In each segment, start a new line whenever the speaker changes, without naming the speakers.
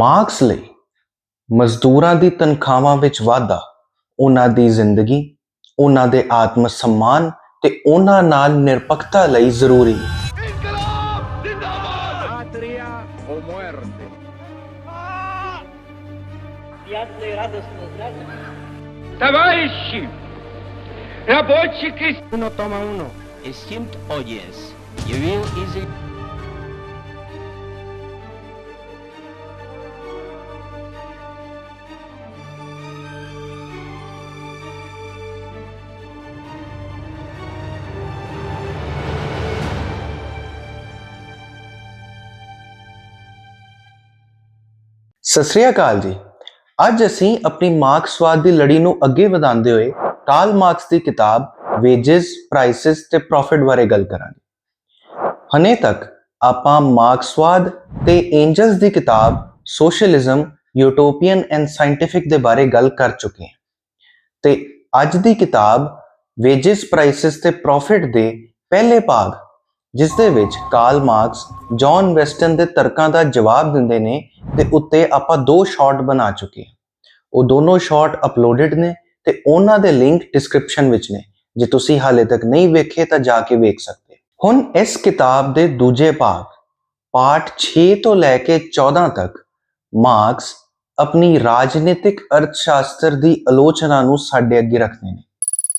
Marks ਲਈ ਮਜ਼ਦੂਰਾਂ ਦੀ ਤਨਖਾਹਾਂ ਵਿੱਚ ਵਾਧਾ ਉਹਨਾਂ ਦੀ ਜ਼ਿੰਦਗੀ ਉਹਨਾਂ ਦੇ ਆਤਮ ਸਨਮਾਨ ਤੇ ਉਹਨਾਂ ਨਾਲ ਨਿਰਪੱਖਤਾ ਲਈ ਜ਼ਰੂਰੀ ਹੈ
Patria o muerte.
Приятно и радостно знать,
Товарищи, рабочий крестьянин,
Uno toma uno.
Es stimmt oyes. Je will is
Sat Sri ਅਕਾਲ ਜੀ। ਅੱਜ ਅਸੀਂ ਆਪਣੀ ਮਾਰਕਸਵਾਦ ਦੀ ਲੜੀ ਨੂੰ ਅੱਗੇ ਵਧਾਉਂਦੇ ਹੋਏ ਕਾਰਲ ਮਾਰਕਸ ਦੀ ਕਿਤਾਬ ਵੇਜਸ ਪ੍ਰਾਈਸਸ ਤੇ ਪ੍ਰੋਫਿਟ ਬਾਰੇ ਗੱਲ ਕਰਾਂਗੇ। ਹਨੇ ਤੱਕ ਆਪਾਂ ਮਾਰਕਸਵਾਦ ਤੇ ਐਂਜਲਸ ਦੀ ਕਿਤਾਬ ਸੋਸ਼ਲਿਜ਼ਮ ਯੂਟੋਪੀਅਨ ਐਂਡ ਸਾਇੰਟਿਫਿਕ ਦੇ ਬਾਰੇ ਗੱਲ ਕਰ ਚੁੱਕੇ ਹਾਂ। ਤੇ ਅੱਜ ਦੀ ਕਿਤਾਬ ਵੇਜਸ ਪ੍ਰਾਈਸਸ ਤੇ ਪ੍ਰੋਫਿਟ ਦੇ ਪਹਿਲੇ ਭਾਗ ਜਿਸ ਦੇ ਵਿੱਚ ਕਾਰਲ ਮਾਰਕਸ, ਜੌਨ ਵੈਸਟਨ ਦੇ ਤਰਕਾਂ ਦਾ ਜਵਾਬ ਦਿੰਦੇ ਨੇ ਤੇ ਉੱਤੇ ਆਪਾਂ ਦੋ ਸ਼ਾਰਟ ਬਣਾ ਚੁੱਕੇ ਹਾਂ। ਉਹ ਦੋਨੋਂ ਸ਼ਾਰਟ ਅਪਲੋਡਡ ਨੇ ਤੇ ਉਹਨਾਂ ਦੇ ਲਿੰਕ ਡਿਸਕ੍ਰਿਪਸ਼ਨ ਵਿੱਚ ਨੇ। ਜੇ ਤੁਸੀਂ ਹਾਲੇ ਤੱਕ ਨਹੀਂ ਵੇਖੇ ਤਾਂ ਜਾ ਕੇ ਵੇਖ ਸਕਦੇ ਹੁਣ ਇਸ ਕਿਤਾਬ ਦੇ ਦੂਜੇ ਭਾਗ ਪਾਠ 6 ਤੋਂ ਲੈ ਕੇ 14 ਤੱਕ, ਮਾਰਕਸ ਆਪਣੀ ਰਾਜਨੀਤਿਕ ਅਰਥਸ਼ਾਸਤਰ ਦੀ ਆਲੋਚਨਾ ਨੂੰ ਸਾਡੇ ਅੱਗੇ ਰੱਖਦੇ ਨੇ।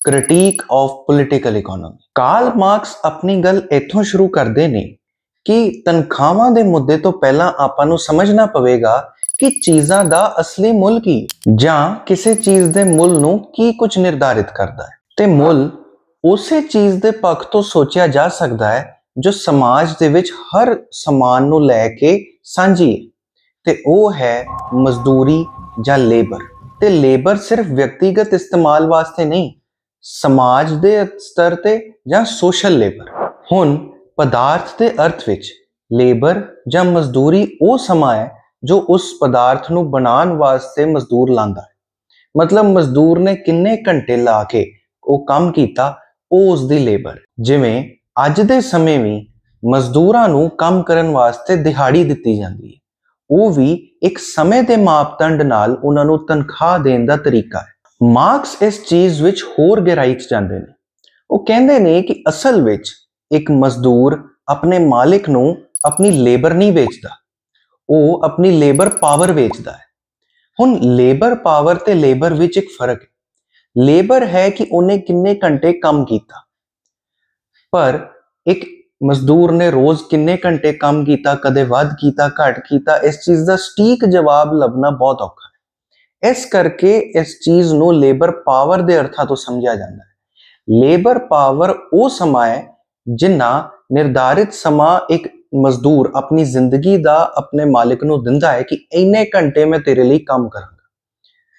Critique of political economy Karl Marx ਆਪਣੀ ਗੱਲ ਇੱਥੋਂ ਸ਼ੁਰੂ ਕਰਦੇ ਨੇ ਕਿ ਤਨਖਾਹਾਂ ਦੇ ਮੁੱਦੇ ਤੋਂ ਪਹਿਲਾਂ ਆਪਾਂ ਨੂੰ ਸਮਝਣਾ ਪਵੇਗਾ ਕਿ ਚੀਜ਼ਾਂ ਦਾ ਅਸਲੀ ਮੁੱਲ ਕੀ ਜਾਂ ਕਿਸੇ ਚੀਜ਼ ਦੇ ਮੁੱਲ ਨੂੰ ਕੀ ਕੁਝ ਨਿਰਧਾਰਿਤ ਕਰਦਾ ਹੈ ਤੇ ਮੁੱਲ ਉਸੇ ਚੀਜ਼ ਦੇ ਪੱਖ ਤੋਂ ਸੋਚਿਆ ਜਾ ਸਕਦਾ ਹੈ ਜੋ ਸਮਾਜ ਦੇ ਵਿੱਚ ਹਰ ਸਮਾਨ ਨੂੰ ਲੈ ਕੇ ਸਾਂਝੀ ਹੈ ਤੇ ਉਹ ਹੈ ਮਜ਼ਦੂਰੀ ਜਾਂ ਲੇਬਰ ਤੇ ਲੇਬਰ ਸਿਰਫ ਵਿਅਕਤੀਗਤ ਇਸਤੇਮਾਲ ਵਾਸਤੇ ਨਹੀਂ ਸਮਾਜ ਦੇ ਸਤਰ ਤੇ ਜਾਂ ਸੋਸ਼ਲ ਲੇਬਰ ਹੁਣ ਪਦਾਰਥ ਦੇ ਅਰਥ ਵਿੱਚ ਲੇਬਰ ਜਾਂ ਮਜ਼ਦੂਰੀ ਉਹ ਸਮਾਂ ਹੈ ਜੋ ਉਸ ਪਦਾਰਥ ਨੂੰ ਬਣਾਉਣ ਵਾਸਤੇ ਮਜ਼ਦੂਰ ਲਾਂਦਾ ਹੈ। ਮਤਲਬ ਮਜ਼ਦੂਰ ਨੇ ਕਿੰਨੇ ਘੰਟੇ ਲਾ ਕੇ ਉਹ ਕੰਮ ਕੀਤਾ, ਉਹ ਉਸ ਦੀ ਲੇਬਰ ਜਿਵੇਂ ਅੱਜ ਦੇ ਸਮੇਂ ਵੀ ਮਜ਼ਦੂਰਾਂ ਨੂੰ ਕੰਮ ਕਰਨ ਵਾਸਤੇ ਦਿਹਾੜੀ ਦਿੱਤੀ ਜਾਂਦੀ ਹੈ। ਉਹ ਵੀ ਇੱਕ ਸਮੇਂ ਦੇ ਮਾਪਦੰਡ ਨਾਲ ਉਹਨਾਂ ਨੂੰ ਤਨਖਾਹ ਦੇਣ ਦਾ ਤਰੀਕਾ ਹੈ। ਮਾਰਕਸ ਇਸ ਚੀਜ਼ ਵਿੱਚ ਹੋਰ ਗਹਿਰਾਈ 'ਚ ਜਾਂਦੇ ਨੇ। ਉਹ ਕਹਿੰਦੇ ਨੇ ਕਿ ਅਸਲ ਵਿੱਚ ਇੱਕ ਮਜ਼ਦੂਰ ਆਪਣੇ ਮਾਲਿਕ ਨੂੰ ਆਪਣੀ ਲੇਬਰ ਨਹੀਂ ਵੇਚਦਾ, ਉਹ ਆਪਣੀ ਲੇਬਰ ਪਾਵਰ ਵੇਚਦਾ ਹੈ। ਹੁਣ ਲੇਬਰ ਪਾਵਰ ਤੇ ਲੇਬਰ ਵਿੱਚ ਇੱਕ ਫ਼ਰਕ ਹੈ। ਲੇਬਰ ਹੈ ਕਿ ਉਹਨੇ ਕਿੰਨੇ ਘੰਟੇ ਕੰਮ ਕੀਤਾ। ਪਰ ਇੱਕ ਮਜ਼ਦੂਰ ਨੇ ਰੋਜ਼ ਕਿੰਨੇ ਘੰਟੇ ਕੰਮ ਕੀਤਾ, ਕਦੇ ਵੱਧ ਕੀਤਾ, ਘੱਟ ਕੀਤਾ, ਇਸ ਚੀਜ਼ ਦਾ ਸਟੀਕ ਜਵਾਬ ਲੱਭਣਾ ਬਹੁਤ ਔਖਾ ਇਸ ਕਰਕੇ ਇਸ ਚੀਜ਼ ਨੂੰ ਲੇਬਰ ਪਾਵਰ ਦੇ ਅਰਥਾਂ ਤੋਂ ਸਮਝਿਆ ਜਾਂਦਾ ਹੈ। ਲੇਬਰ ਪਾਵਰ ਉਹ ਸਮਾਂ ਹੈ ਜਿੰਨਾ ਨਿਰਧਾਰਿਤ ਸਮਾਂ ਇੱਕ ਮਜ਼ਦੂਰ ਆਪਣੀ ਜ਼ਿੰਦਗੀ ਦਾ ਆਪਣੇ ਮਾਲਿਕ ਨੂੰ ਦਿੰਦਾ ਹੈ ਕਿ ਇੰਨੇ ਘੰਟੇ ਮੈਂ ਤੇਰੇ ਲਈ ਕੰਮ ਕਰਾਂਗਾ।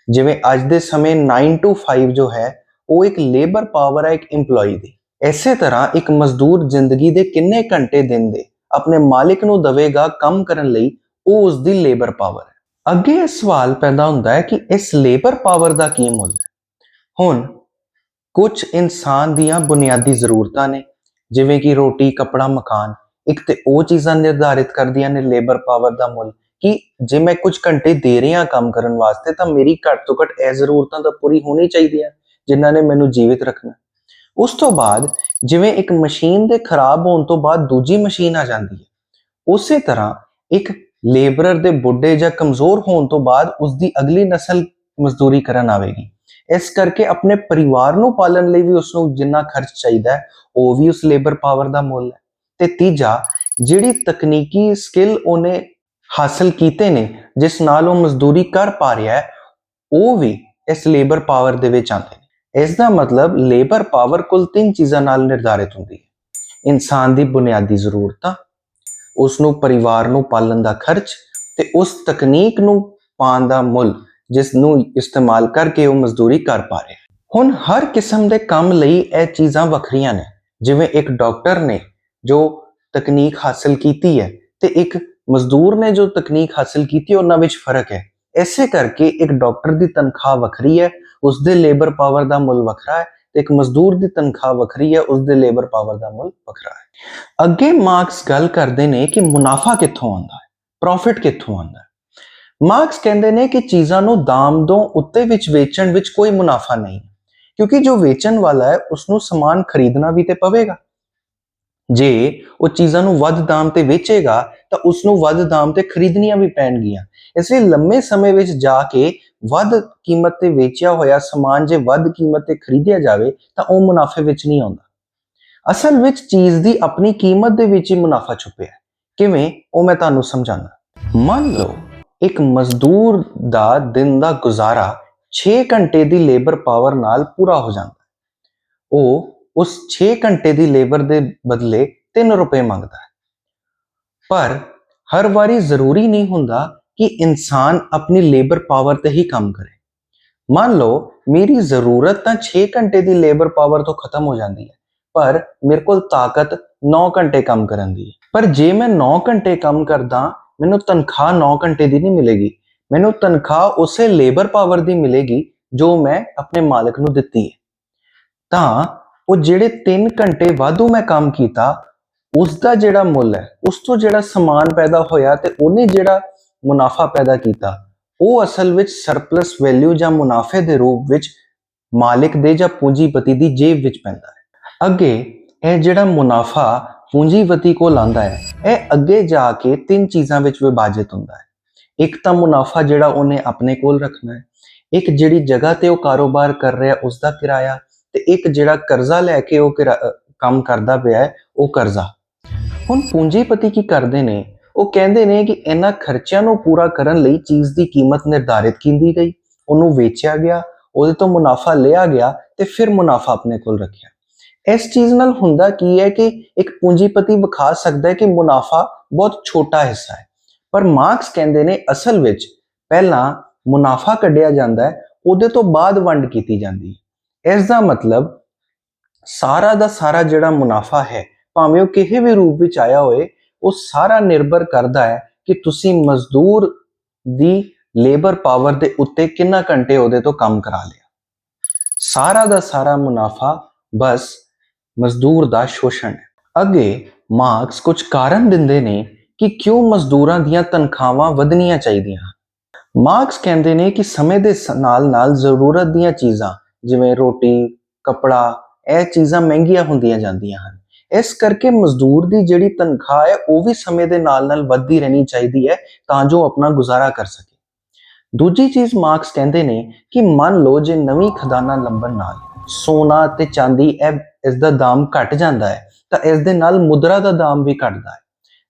ਜਿਵੇਂ ਅੱਜ ਦੇ ਸਮੇਂ 9 to 5 ਜੋ ਹੈ, ਉਹ ਇੱਕ ਲੇਬਰ ਪਾਵਰ ਹੈ ਇੱਕ EMPLOYEE ਦੀ। ਇਸੇ ਤਰ੍ਹਾਂ ਇੱਕ ਮਜ਼ਦੂਰ ਜ਼ਿੰਦਗੀ ਦੇ ਕਿੰਨੇ ਘੰਟੇ ਦਿੰਦੇ ਆਪਣੇ ਮਾਲਿਕ ਨੂੰ ਦਵੇਗਾ ਕੰਮ ਕਰਨ ਲਈ, ਉਹ ਉਸ ਦੀ ਲੇਬਰ ਪਾਵਰ ਅੱਗੇ ਇਹ ਸਵਾਲ ਪੈਦਾ ਹੁੰਦਾ ਹੈ ਕਿ ਇਸ ਲੇਬਰ ਪਾਵਰ ਦਾ ਕੀ ਮੁੱਲ ਹੈ? ਹੁਣ ਕੁਝ ਇਨਸਾਨ ਦੀਆਂ ਬੁਨਿਆਦੀ ਜ਼ਰੂਰਤਾਂ ਨੇ, ਜਿਵੇਂ ਕਿ ਰੋਟੀ, ਕੱਪੜਾ, ਮਕਾਨ, ਇੱਕ ਤੇ ਉਹ ਚੀਜ਼ਾਂ ਨਿਰਧਾਰਿਤ ਕਰਦੀਆਂ ਨੇ ਲੇਬਰ ਪਾਵਰ ਦਾ ਮੁੱਲ। ਕਿ ਜੇ ਮੈਂ ਕੁਝ ਘੰਟੇ ਦੇ ਰਿਹਾ ਕੰਮ ਕਰਨ ਵਾਸਤੇ, ਤਾਂ ਮੇਰੀ ਘੱਟ ਤੋਂ ਘੱਟ ਇਹ ਜ਼ਰੂਰਤਾਂ ਤਾਂ ਪੂਰੀ ਹੋਣੀ ਚਾਹੀਦੀਆਂ ਜਿਨ੍ਹਾਂ ਨੇ ਮੈਨੂੰ ਜੀਵਿਤ ਰੱਖਣਾ। ਉਸ ਤੋਂ ਬਾਅਦ ਜਿਵੇਂ ਇੱਕ ਮਸ਼ੀਨ ਦੇ ਖਰਾਬ ਹੋਣ ਤੋਂ ਬਾਅਦ ਦੂਜੀ ਮਸ਼ੀਨ ਆ ਜਾਂਦੀ ਹੈ, ਉਸੇ ਤਰ੍ਹਾਂ ਇੱਕ ਲੇਬਰਰ ਦੇ ਬੁੱਢੇ ਜਾਂ ਕਮਜ਼ੋਰ ਹੋਣ ਤੋਂ ਬਾਅਦ ਉਸ ਦੀ ਅਗਲੀ ਨਸਲ ਮਜ਼ਦੂਰੀ ਕਰਨ ਆਵੇਗੀ। ਇਸ ਕਰਕੇ ਆਪਣੇ ਪਰਿਵਾਰ ਨੂੰ ਪਾਲਣ ਲਈ ਵੀ ਉਸ ਨੂੰ ਜਿੰਨਾ ਖਰਚ ਚਾਹੀਦਾ ਹੈ, ਉਹ ਵੀ ਉਸ ਲੇਬਰ ਪਾਵਰ ਦਾ ਮੁੱਲ ਹੈ। ਤੇ ਤੀਜਾ, ਜਿਹੜੀ ਤਕਨੀਕੀ ਸਕਿੱਲ ਉਹਨੇ ਹਾਸਲ ਕੀਤੇ ਨੇ, ਜਿਸ ਨਾਲ ਉਹ ਮਜ਼ਦੂਰੀ ਕਰ ਪਾ ਰਿਹਾ ਹੈ, ਉਹ ਵੀ ਇਸ ਲੇਬਰ ਪਾਵਰ ਦੇ ਵਿੱਚ ਆਉਂਦੇ ਨੇ। ਇਸ ਦਾ ਮਤਲਬ ਲੇਬਰ ਪਾਵਰ ਕੁੱਲ ਤਿੰਨ ਚੀਜ਼ਾਂ ਨਾਲ ਨਿਰਧਾਰਿਤ ਹੁੰਦੀ ਹੈ। ਇਨਸਾਨ ਦੀ ਬੁਨਿਆਦੀ ਜ਼ਰੂਰਤਾਂ ਉਸ ਨੂੰ ਪਰਿਵਾਰ ਨੂੰ ਪਾਲਣ ਦਾ ਖਰਚ ਤੇ ਉਸ ਤਕਨੀਕ ਨੂੰ ਪਾਉਣ ਦਾ ਮੁੱਲ ਜਿਸ ਨੂੰ ਇਸਤੇਮਾਲ ਕਰਕੇ ਉਹ ਮਜ਼ਦੂਰੀ ਕਰ ਪਾ ਰਿਹਾ ਹੁਣ ਹਰ ਕਿਸਮ ਦੇ ਕੰਮ ਲਈ ਇਹ ਚੀਜ਼ਾਂ ਵੱਖਰੀਆਂ ਨੇ। ਜਿਵੇਂ ਇੱਕ ਡਾਕਟਰ ਨੇ ਜੋ ਤਕਨੀਕ ਹਾਸਲ ਕੀਤੀ ਹੈ ਤੇ ਇੱਕ ਮਜ਼ਦੂਰ ਨੇ ਜੋ ਤਕਨੀਕ ਹਾਸਲ ਕੀਤੀ ਉਹਨਾਂ ਵਿੱਚ ਫ਼ਰਕ ਹੈ। ਐਸੇ ਕਰਕੇ ਇੱਕ ਡਾਕਟਰ ਦੀ ਤਨਖਾਹ ਵੱਖਰੀ ਹੈ ਉਸ ਦੇ ਲੇਬਰ ਪਾਵਰ ਦਾ ਮੁੱਲ ਵੱਖਰਾ ਹੈ ਤੇ ਇੱਕ ਮਜ਼ਦੂਰ ਦੀ ਤਨਖਾਹ ਵੱਖਰੀ ਹੈ, ਉਸ ਦੇ ਲੇਬਰ ਪਾਵਰ ਦਾ ਮੁੱਲ ਵੱਖਰਾ ਹੈ। ਅੱਗੇ ਮਾਰਕਸ ਗੱਲ ਕਰਦੇ ਨੇ ਕਿ ਮੁਨਾਫਾ ਕਿੱਥੋਂ ਆਉਂਦਾ ਹੈ ਪ੍ਰੋਫਿਟ ਕਿੱਥੋਂ ਆਉਂਦਾ ਹੈ। ਮਾਰਕਸ ਕਹਿੰਦੇ ਨੇ ਕਿ ਚੀਜ਼ਾਂ ਨੂੰ ਦਾਮ ਤੋਂ ਉੱਤੇ ਵਿੱਚ ਵੇਚਣ ਵਿੱਚ ਕੋਈ ਮੁਨਾਫਾ ਨਹੀਂ ਕਿਉਂਕਿ ਜੋ ਵੇਚਣ ਵਾਲਾ ਹੈ ਉਸ ਨੂੰ ਸਮਾਨ ਖਰੀਦਣਾ ਵੀ ਤੇ ਪਵੇਗਾ। ਜੇ ਉਹ ਚੀਜ਼ਾਂ ਨੂੰ ਵੱਧ ਦਾਮ ਤੇ ਵੇਚੇਗਾ, ਤਾਂ ਉਸ ਨੂੰ ਵੱਧ ਦਾਮ ਤੇ ਖਰੀਦਣੀਆਂ ਵੀ ਪੈਣਗੀਆਂ। ਇਸ ਲਈ ਲੰਮੇ ਸਮੇਂ ਵਿੱਚ ਜਾ ਕੇ ਵੱਧ ਕੀਮਤ ਤੇ ਵੇਚਿਆ ਹੋਇਆ ਸਮਾਨ ਜੇ ਵੱਧ ਕੀਮਤ ਤੇ ਖਰੀਦਿਆ ਜਾਵੇ, ਤਾਂ ਉਹ ਮੁਨਾਫੇ ਵਿੱਚ ਨਹੀਂ ਆਉਂਦਾ। ਅਸਲ ਵਿੱਚ ਚੀਜ਼ ਦੀ ਆਪਣੀ ਕੀਮਤ ਦੇ ਵਿੱਚ ਹੀ ਮੁਨਾਫਾ ਛੁਪਿਆ ਹੈ। ਕਿਵੇਂ? ਉਹ ਮੈਂ ਤੁਹਾਨੂੰ ਸਮਝਾਉਂਦਾ। ਮੰਨ ਲਓ, ਇੱਕ ਮਜ਼ਦੂਰ ਦਾ ਦਿਨ ਦਾ ਗੁਜ਼ਾਰਾ 6 ਘੰਟੇ ਦੀ ਲੇਬਰ ਪਾਵਰ ਨਾਲ ਪੂਰਾ ਹੋ ਜਾਂਦਾ। ਉਹ ਉਸ 6 ਘੰਟੇ ਦੀ ਲੇਬਰ ਦੇ ਬਦਲੇ 3 ਰੁਪਏ ਮੰਗਦਾ ਹੈ। ਪਰ ਹਰ ਵਾਰੀ ਜ਼ਰੂਰੀ ਨਹੀਂ ਹੁੰਦਾ ਕਿ ਇਨਸਾਨ ਆਪਣੀ ਲੇਬਰ ਪਾਵਰ ਤੇ ਹੀ ਕੰਮ ਕਰੇ। ਮੰਨ ਲਓ, ਮੇਰੀ ਜ਼ਰੂਰਤ ਤਾਂ 6 ਘੰਟੇ ਦੀ ਲੇਬਰ ਪਾਵਰ ਤੋਂ ਖਤਮ ਹੋ ਜਾਂਦੀ ਹੈ, ਪਰ ਮੇਰੇ ਕੋਲ ਤਾਕਤ 9 ਘੰਟੇ ਕੰਮ ਕਰਨ ਦੀ ਹੈ। ਪਰ ਜੇ ਮੈਂ 9 ਘੰਟੇ ਕੰਮ ਕਰਦਾ, ਮੈਨੂੰ ਤਨਖਾਹ 9 ਘੰਟੇ ਦੀ ਨਹੀਂ ਮਿਲੇਗੀ। ਮੈਨੂੰ ਤਨਖਾਹ ਉਸੇ ਲੇਬਰ ਪਾਵਰ ਦੀ ਮਿਲੇਗੀ ਜੋ ਮੈਂ ਆਪਣੇ ਮਾਲਕ ਨੂੰ ਦਿੱਤੀ ਹੈ। ਤਾਂ ਉਹ ਜਿਹੜੇ 3 ਘੰਟੇ ਵਾਧੂ ਮੈਂ ਕੰਮ ਕੀਤਾ ਉਸ ਦਾ ਜਿਹੜਾ ਮੁੱਲ ਹੈ, ਉਸ ਤੋਂ ਜਿਹੜਾ ਸਮਾਨ ਪੈਦਾ ਹੋਇਆ ਤੇ ਉਹਨੇ ਜਿਹੜਾ ਮੁਨਾਫਾ ਪੈਦਾ ਕੀਤਾ। ਉਹ ਅਸਲ ਵਿੱਚ ਸਰਪਲਸ ਵੈਲਿਊ ਜਾਂ ਮੁਨਾਫੇ ਦੇ ਰੂਪ ਵਿੱਚ ਮਾਲਿਕ ਦੇ ਜਾਂ ਪੂੰਜੀਪਤੀ ਦੀ ਜੇਬ ਵਿੱਚ ਪੈਂਦਾ ਹੈ। ਅੱਗੇ, ਇਹ ਜਿਹੜਾ ਮੁਨਾਫਾ ਪੂੰਜੀਪਤੀ ਕੋਲ ਆਂਦਾ ਹੈ, ਇਹ ਅੱਗੇ ਜਾ ਕੇ ਤਿੰਨ ਚੀਜ਼ਾਂ ਵਿੱਚ ਵਿਭਾਜਿਤ ਹੁੰਦਾ ਹੈ। ਇੱਕ ਤਾਂ ਮੁਨਾਫਾ ਜਿਹੜਾ ਉਹਨੇ ਆਪਣੇ ਕੋਲ ਰੱਖਣਾ ਹੈ, ਇੱਕ ਜਿਹੜੀ ਜਗ੍ਹਾ ਤੇ ਉਹ ਕਾਰੋਬਾਰ ਕਰ ਰਿਹਾ ਉਸ ਦਾ ਕਿਰਾਇਆ ਤੇ ਇੱਕ ਜਿਹੜਾ ਕਰਜ਼ਾ ਲੈ ਕੇ ਉਹ ਕਿਰਾ- ਕੰਮ ਕਰਦਾ ਪਿਆ ਹੈ, ਉਹ ਕਰਜ਼ਾ। ਹੁਣ ਪੂੰਜੀਪਤੀ ਕੀ ਕਰਦੇ ਨੇ? ਉਹ ਕਹਿੰਦੇ ਨੇ ਕਿ ਇਹਨਾਂ ਖਰਚਿਆਂ ਨੂੰ ਪੂਰਾ ਕਰਨ ਲਈ ਚੀਜ਼ ਦੀ ਕੀਮਤ ਨਿਰਧਾਰਿਤ ਕੀਤੀ ਗਈ। ਉਹਨੂੰ ਵੇਚਿਆ ਗਿਆ, ਉਹਦੇ ਤੋਂ ਮੁਨਾਫਾ ਲਿਆ ਗਿਆ ਤੇ ਫਿਰ ਮੁਨਾਫਾ ਆਪਣੇ ਕੋਲ ਰੱਖਿਆ। ਇਸ ਚੀਜ਼ ਨਾਲ ਹੁੰਦਾ ਕੀ ਹੈ ਕਿ ਇੱਕ ਪੂੰਜੀਪਤੀ ਵਿਖਾ ਸਕਦਾ ਹੈ ਕਿ ਮੁਨਾਫਾ ਬਹੁਤ ਛੋਟਾ ਹਿੱਸਾ ਹੈ। ਪਰ ਮਾਰਕਸ ਕਹਿੰਦੇ ਨੇ ਅਸਲ ਵਿੱਚ ਪਹਿਲਾਂ ਮੁਨਾਫਾ ਕੱਢਿਆ ਜਾਂਦਾ ਹੈ, ਉਹਦੇ ਤੋਂ ਬਾਅਦ ਵੰਡ ਕੀਤੀ ਜਾਂਦੀ ਹੈ। ਇਸ ਦਾ ਮਤਲਬ ਸਾਰਾ ਦਾ ਸਾਰਾ ਜਿਹੜਾ ਮੁਨਾਫਾ ਹੈ, ਭਾਵੇਂ ਉਹ ਕਿਸੇ ਵੀ ਰੂਪ ਵਿੱਚ ਆਇਆ ਹੋਏ ਉਹ ਸਾਰਾ ਨਿਰਭਰ ਕਰਦਾ ਹੈ ਕਿ ਤੁਸੀਂ ਮਜ਼ਦੂਰ ਦੀ ਲੇਬਰ ਪਾਵਰ ਦੇ ਉੱਤੇ ਕਿੰਨਾ ਘੰਟੇ ਉਹਦੇ ਤੋਂ ਕੰਮ ਕਰਾ ਲਿਆ। ਸਾਰਾ ਦਾ ਸਾਰਾ ਮੁਨਾਫਾ ਬਸ ਮਜ਼ਦੂਰ ਦਾ ਸ਼ੋਸ਼ਣ ਹੈ। ਅੱਗੇ ਮਾਰਕਸ ਕੁਝ ਕਾਰਨ ਦਿੰਦੇ ਨੇ ਕਿ ਕਿਉਂ ਮਜ਼ਦੂਰਾਂ ਦੀਆਂ ਤਨਖਾਹਾਂ ਵਧਣੀਆਂ ਚਾਹੀਦੀਆਂ ਹਨ। ਮਾਰਕਸ ਕਹਿੰਦੇ ਨੇ ਕਿ ਸਮੇਂ ਦੇ ਨਾਲ-ਨਾਲ ਜ਼ਰੂਰਤ ਦੀਆਂ ਚੀਜ਼ਾਂ ਜਿਵੇਂ ਰੋਟੀ, ਕੱਪੜਾ, ਇਹ ਚੀਜ਼ਾਂ ਮਹਿੰਗੀਆਂ ਹੁੰਦੀਆਂ ਜਾਂਦੀਆਂ ਹਨ। ਇਸ ਕਰਕੇ ਮਜ਼ਦੂਰ ਦੀ ਜਿਹੜੀ ਤਨਖਾਹ ਹੈ, ਉਹ ਵੀ ਸਮੇਂ ਦੇ ਨਾਲ-ਨਾਲ ਵੱਧਦੀ ਰਹਿਣੀ ਚਾਹੀਦੀ ਹੈ ਤਾਂ ਜੋ ਆਪਣਾ ਗੁਜ਼ਾਰਾ ਕਰ ਸਕੇ। ਦੂਜੀ ਚੀਜ਼ ਮਾਰਕਸ ਕਹਿੰਦੇ ਨੇ ਕਿ ਮੰਨ ਲਓ ਜੇ ਨਵੀਂ ਖਦਾਨਾ ਲੰਬਣ ਨਾਲ ਸੋਨਾ ਤੇ ਚਾਂਦੀ ਇਹ ਇਸ ਦਾ ਦਾਮ ਘਟ ਜਾਂਦਾ ਹੈ, ਤਾਂ ਇਸ ਦੇ ਨਾਲ ਮੁਦਰਾ ਦਾ ਦਾਮ ਵੀ ਘਟਦਾ ਹੈ।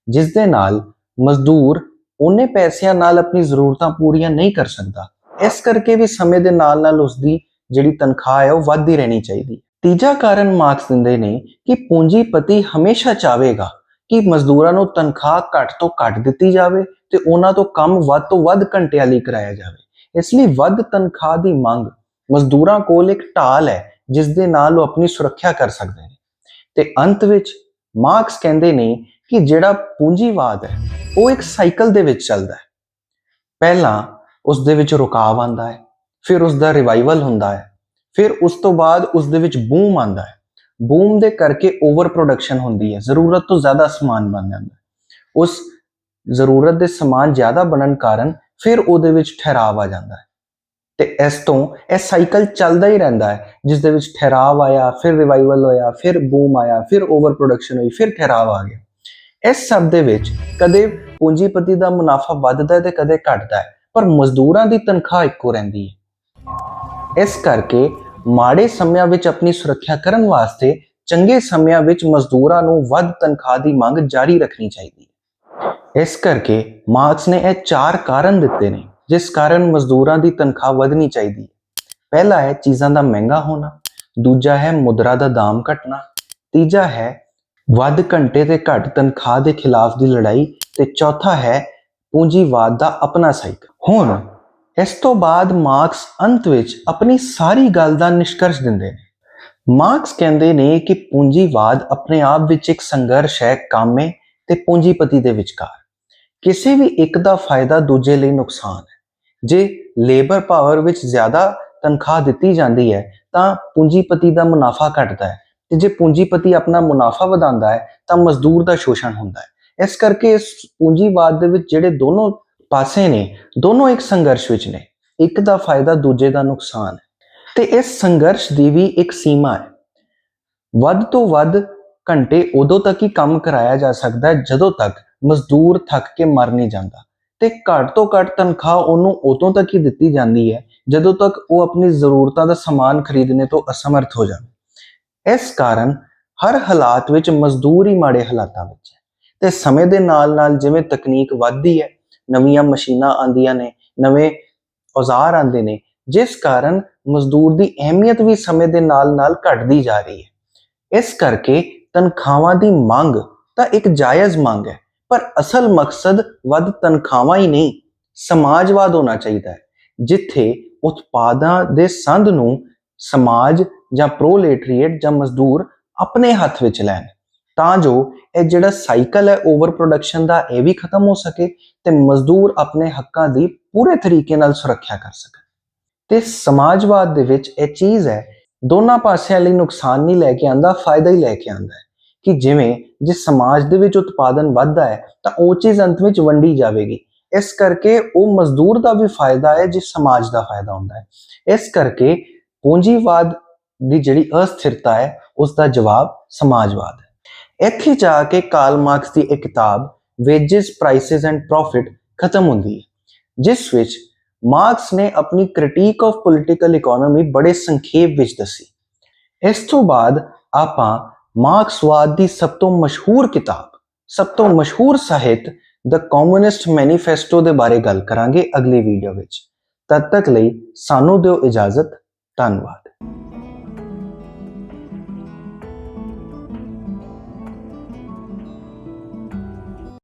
ਜਿਸ ਦੇ ਨਾਲ ਮਜ਼ਦੂਰ ਉਹਨੇ ਪੈਸਿਆਂ ਨਾਲ ਆਪਣੀ ਜ਼ਰੂਰਤਾਂ ਪੂਰੀਆਂ ਨਹੀਂ ਕਰ ਸਕਦਾ। ਇਸ ਕਰਕੇ ਵੀ ਸਮੇਂ ਦੇ ਨਾਲ ਨਾਲ ਉਸ ਦੀ ਜਿਹੜੀ ਤਨਖਾਹ ਹੈ, ਉਹ ਵੱਧਦੀ ਰਹਿਣੀ ਚਾਹੀਦੀ ਤੀਜਾ ਕਾਰਨ ਮਾਰਕਸ ਦਿੰਦੇ ਨੇ ਕਿ ਪੂੰਜੀਪਤੀ ਹਮੇਸ਼ਾ ਚਾਹੇਗਾ ਕਿ ਮਜ਼ਦੂਰਾਂ ਨੂੰ ਤਨਖਾਹ ਘੱਟ ਤੋਂ ਘੱਟ ਦਿੱਤੀ ਜਾਵੇ ਤੇ ਉਹਨਾਂ ਤੋਂ ਕੰਮ ਵੱਧ ਤੋਂ ਵੱਧ ਘੰਟਿਆਂ ਲਈ ਕਰਾਇਆ ਜਾਵੇ। ਇਸ ਲਈ ਵੱਧ ਤਨਖਾਹ ਦੀ ਮੰਗ ਮਜ਼ਦੂਰਾਂ ਕੋਲ ਇੱਕ ਢਾਲ ਹੈ, ਜਿਸ ਦੇ ਨਾਲ ਉਹ ਆਪਣੀ ਸੁਰੱਖਿਆ ਕਰ ਸਕਦੇ ਨੇ। ਤੇ ਅੰਤ ਵਿੱਚ ਮਾਰਕਸ ਕਹਿੰਦੇ ਨੇ ਕਿ ਜਿਹੜਾ ਪੂੰਜੀਵਾਦ ਹੈ, ਉਹ ਇੱਕ ਸਾਈਕਲ ਦੇ ਵਿੱਚ ਚੱਲਦਾ ਹੈ। ਪਹਿਲਾਂ ਉਸ ਦੇ ਵਿੱਚ ਰੁਕਾਵ ਆਂਦਾ ਹੈ, ਫਿਰ ਉਸ ਦਾ ਰਿਵਾਈਵਲ ਹੁੰਦਾ ਹੈ। ਫਿਰ ਉਸ ਤੋਂ ਬਾਅਦ ਉਸ ਦੇ ਵਿੱਚ ਬੂਮ ਆਂਦਾ ਹੈ। ਬੂਮ ਦੇ ਕਰਕੇ ਓਵਰ ਪ੍ਰੋਡਕਸ਼ਨ ਹੁੰਦੀ ਹੈ। ਜ਼ਰੂਰਤ ਤੋਂ ਜ਼ਿਆਦਾ ਸਮਾਨ ਬਣ ਜਾਂਦਾ ਹੈ। ਉਸ ਜ਼ਰੂਰਤ ਦੇ ਸਮਾਨ ਜ਼ਿਆਦਾ ਬਣਨ ਕਾਰਨ ਫਿਰ ਉਹਦੇ ਵਿੱਚ ਠਹਿਰਾਵ ਆ ਜਾਂਦਾ ਹੈ। ਤੇ ਇਸ ਤੋਂ ਇਹ ਸਾਈਕਲ ਚੱਲਦਾ ਹੀ ਰਹਿੰਦਾ ਹੈ। ਜਿਸ ਦੇ ਵਿੱਚ ਠਹਿਰਾਵ ਆਇਆ, ਫਿਰ ਰਿਵਾਈਵਲ ਹੋਇਆ, ਫਿਰ ਬੂਮ ਆਇਆ, ਫਿਰ ਓਵਰ ਪ੍ਰੋਡਕਸ਼ਨ ਹੋਈ, ਫਿਰ ਠਹਿਰਾਵ ਆ ਗਿਆ। ਇਸ ਸਭ ਦੇ ਵਿੱਚ ਕਦੇ ਪੂੰਜੀਪਤੀ ਦਾ ਮੁਨਾਫਾ ਵੱਧਦਾ ਹੈ ਤੇ ਕਦੇ ਘਟਦਾ ਹੈ। ਪਰ ਮਜ਼ਦੂਰਾਂ ਦੀ ਤਨਖਾਹ ਇੱਕੋ ਰਹਿੰਦੀ ਹੈ। ਇਸ ਕਰਕੇ ਮਾੜੇ ਸਮਿਆਂ ਵਿੱਚ ਆਪਣੀ ਸੁਰੱਖਿਆ ਕਰਨ ਵਾਸਤੇ ਚੰਗੇ ਸਮਿਆਂ ਵਿੱਚ ਮਜ਼ਦੂਰਾਂ ਨੂੰ ਵੱਧ ਤਨਖਾਹ ਦੀ ਮੰਗ ਜਾਰੀ ਰੱਖਣੀ ਚਾਹੀਦੀ ਹੈ। ਇਸ ਕਰਕੇ ਮਾਰਕਸ ਨੇ ਇਹ ਚਾਰ ਕਾਰਨ ਦਿੱਤੇ ਨੇ, ਜਿਸ ਕਾਰਨ ਮਜ਼ਦੂਰਾਂ ਦੀ ਤਨਖਾਹ ਵਧਣੀ ਚਾਹੀਦੀ ਹੈ। ਪਹਿਲਾ ਹੈ ਚੀਜ਼ਾਂ ਦਾ ਮਹਿੰਗਾ ਹੋਣਾ, ਦੂਜਾ ਹੈ ਮੁਦਰਾ ਦਾ ਦਾਮ ਘਟਣਾ, ਤੀਜਾ ਹੈ ਵੱਧ ਘੰਟੇ ਤੇ ਘੱਟ ਤਨਖਾਹ ਦੇ ਖਿਲਾਫ ਦੀ ਲੜਾਈ, ਤੇ ਚੌਥਾ ਹੈ ਪੂੰਜੀਵਾਦ ਦਾ ਆਪਣਾ ਸਾਈਕਲ। ਹੁਣ ਇਸ ਤੋਂ ਬਾਅਦ ਮਾਰਕਸ ਅੰਤ ਵਿੱਚ ਆਪਣੀ ਸਾਰੀ ਗੱਲ ਦਾ ਨਿਸ਼ਕਰਸ਼ ਦਿੰਦੇ ਨੇ। ਮਾਰਕਸ ਕਹਿੰਦੇ ਨੇ ਕਿ ਪੂੰਜੀਵਾਦ ਆਪਣੇ ਆਪ ਵਿੱਚ ਇੱਕ ਸੰਘਰਸ਼ ਹੈ ਕਾਮੇ ਤੇ ਪੂੰਜੀਪਤੀ ਦੇ ਵਿਚਕਾਰ। ਕਿਸੇ ਵੀ ਇੱਕ ਦਾ ਫਾਇਦਾ ਦੂਜੇ ਲਈ ਨੁਕਸਾਨ ਹੈ। ਜੇ ਲੇਬਰ ਪਾਵਰ ਵਿੱਚ ਜ਼ਿਆਦਾ ਤਨਖਾਹ ਦਿੱਤੀ ਜਾਂਦੀ ਹੈ, ਤਾਂ ਪੂੰਜੀਪਤੀ ਦਾ ਮੁਨਾਫਾ ਘਟਦਾ ਹੈ ਤੇ ਜੇ ਪੂੰਜੀਪਤੀ ਆਪਣਾ ਮੁਨਾਫਾ ਵਧਾਉਂਦਾ ਹੈ, ਤਾਂ ਮਜ਼ਦੂਰ ਦਾ ਸ਼ੋਸ਼ਣ ਹੁੰਦਾ ਹੈ। ਇਸ ਕਰਕੇ ਇਸ ਪੂੰਜੀਵਾਦ ਦੇ ਵਿੱਚ ਜਿਹੜੇ ਦੋਨੋਂ ਪਾਸੇ ਨੇ, ਦੋਨੋਂ ਇੱਕ ਸੰਘਰਸ਼ ਵਿੱਚ ਨੇ। ਇੱਕ ਦਾ ਫਾਇਦਾ, ਦੂਜੇ ਦਾ ਨੁਕਸਾਨ। ਹੈ ਤੇ ਇਸ ਸੰਘਰਸ਼ ਦੀ ਵੀ ਇੱਕ ਸੀਮਾ ਹੈ। ਵੱਧ ਤੋਂ ਵੱਧ ਘੰਟੇ ਉਦੋਂ ਤੱਕ ਹੀ ਕੰਮ ਕਰਾਇਆ ਜਾ ਸਕਦਾ ਹੈ, ਜਦੋਂ ਤੱਕ ਮਜ਼ਦੂਰ ਥੱਕ ਕੇ ਮਰ ਨਹੀਂ ਜਾਂਦਾ। ਤੇ ਘੱਟ ਤੋਂ ਘੱਟ ਤਨਖਾਹ ਉਹਨੂੰ ਉਦੋਂ ਤੱਕ ਹੀ ਦਿੱਤੀ ਜਾਂਦੀ ਹੈ, ਜਦੋਂ ਤੱਕ ਉਹ ਆਪਣੀ ਜ਼ਰੂਰਤਾਂ ਦਾ ਸਮਾਨ ਖਰੀਦਣੇ ਤੋਂ ਅਸਮਰਥ ਹੋ ਜਾਵੇ। ਇਸ ਕਾਰਨ ਹਰ ਹਾਲਾਤ ਵਿੱਚ ਮਜ਼ਦੂਰ ਹੀ ਮਾੜੇ ਹਾਲਾਤਾਂ ਵਿੱਚ ਹੈ। ਤੇ ਸਮੇਂ ਦੇ ਨਾਲ-ਨਾਲ ਜਿਵੇਂ ਤਕਨੀਕ ਵੱਧਦੀ ਹੈ ਨਵੀਆਂ ਮਸ਼ੀਨਾਂ ਆਉਂਦੀਆਂ ਨੇ, ਨਵੇਂ ਔਜ਼ਾਰ ਆਉਂਦੇ ਨੇ, ਜਿਸ ਕਾਰਨ ਮਜ਼ਦੂਰ ਦੀ ਅਹਿਮੀਅਤ ਵੀ ਸਮੇਂ ਦੇ ਨਾਲ-ਨਾਲ ਘਟਦੀ ਜਾ ਰਹੀ ਹੈ। ਇਸ ਕਰਕੇ ਤਨਖਾਹਾਂ ਦੀ ਮੰਗ ਤਾਂ ਇੱਕ ਜਾਇਜ਼ ਮੰਗ ਹੈ, ਪਰ ਅਸਲ ਮਕਸਦ ਵੱਧ ਤਨਖਾਹਾਂ ਹੀ ਨਹੀਂ, ਸਮਾਜਵਾਦ ਹੋਣਾ ਚਾਹੀਦਾ ਹੈ, ਜਿੱਥੇ ਉਤਪਾਦਾਂ ਦੇ ਸੰਦ ਨੂੰ ਸਮਾਜ ਜਾਂ ਪ੍ਰੋਲੇਟਰੀਏਟ ਜਾਂ ਮਜ਼ਦੂਰ ਆਪਣੇ ਹੱਥ ਵਿੱਚ ਲੈਣ। ਤਾਂ ਜੋ ਇਹ ਜਿਹੜਾ ਸਾਈਕਲ ਹੈ ਓਵਰ ਪ੍ਰੋਡਕਸ਼ਨ ਦਾ ਇਹ ਵੀ ਖਤਮ ਹੋ ਸਕੇ ਤੇ ਮਜ਼ਦੂਰ ਆਪਣੇ ਹੱਕਾਂ ਦੀ ਪੂਰੇ ਤਰੀਕੇ ਨਾਲ ਸੁਰੱਖਿਆ ਕਰ ਸਕਣ। ਤੇ ਸਮਾਜਵਾਦ ਦੇ ਵਿੱਚ ਇਹ ਚੀਜ਼ ਹੈ, ਦੋਨਾਂ ਪਾਸਿਆਂ ਲਈ ਨੁਕਸਾਨ ਨਹੀਂ ਲੈ ਕੇ ਆਂਦਾ, ਫਾਇਦਾ ਹੀ ਲੈ ਕੇ ਆਂਦਾ ਹੈ ਕਿ ਜਿਵੇਂ ਜੇ ਸਮਾਜ ਦੇ ਵਿੱਚ ਉਤਪਾਦਨ ਵੱਧਦਾ ਹੈ, ਤਾਂ ਉਹ ਚੀਜ਼ ਅੰਤ ਵਿੱਚ ਵੰਡੀ ਜਾਵੇਗੀ। ਇਸ ਕਰਕੇ ਉਹ ਮਜ਼ਦੂਰ ਦਾ ਵੀ ਫਾਇਦਾ ਹੈ ਜਿਸ ਸਮਾਜ ਦਾ ਫਾਇਦਾ ਹੁੰਦਾ ਹੈ। ਇਸ ਕਰਕੇ ਪੂੰਜੀਵਾਦ ਦੀ ਜਿਹੜੀ ਅਸਥਿਰਤਾ ਹੈ ਉਸ ਦਾ ਜਵਾਬ ਸਮਾਜਵਾਦ ਇੱਥੇ ਜਾ ਕੇ ਕਾਰਲ ਮਾਰਕਸ ਦੀ ਇੱਕ ਕਿਤਾਬ ਵੇਜਸ ਪ੍ਰਾਈਸਸ ਐਂਡ ਪ੍ਰੋਫਿਟ ਖਤਮ ਹੁੰਦੀ ਹੈ, ਜਿਸ ਵਿੱਚ ਮਾਰਕਸ ਨੇ ਆਪਣੀ ਕ੍ਰਿਟੀਕ ਆਫ ਪੋਲਿਟੀਕਲ ਇਕਨੋਮੀ ਬੜੇ ਸੰਖੇਪ ਵਿੱਚ ਦੱਸੀ। ਇਸ ਤੋਂ ਬਾਅਦ ਆਪਾਂ ਮਾਰਕਸਵਾਦ ਦੀ ਸਭ ਤੋਂ ਮਸ਼ਹੂਰ ਕਿਤਾਬ, ਸਭ ਤੋਂ ਮਸ਼ਹੂਰ ਸਾਹਿਤ ਦ ਕਮਿਊਨਿਸਟ ਮੈਨੀਫੈਸਟੋ ਦੇ ਬਾਰੇ ਗੱਲ ਕਰਾਂਗੇ ਅਗਲੀ ਵੀਡੀਓ ਵਿੱਚ। ਤਦ ਤੱਕ ਲਈ ਸਾਨੂੰ ਦਿਓ ਇਜਾਜ਼ਤ, ਧੰਨਵਾਦ।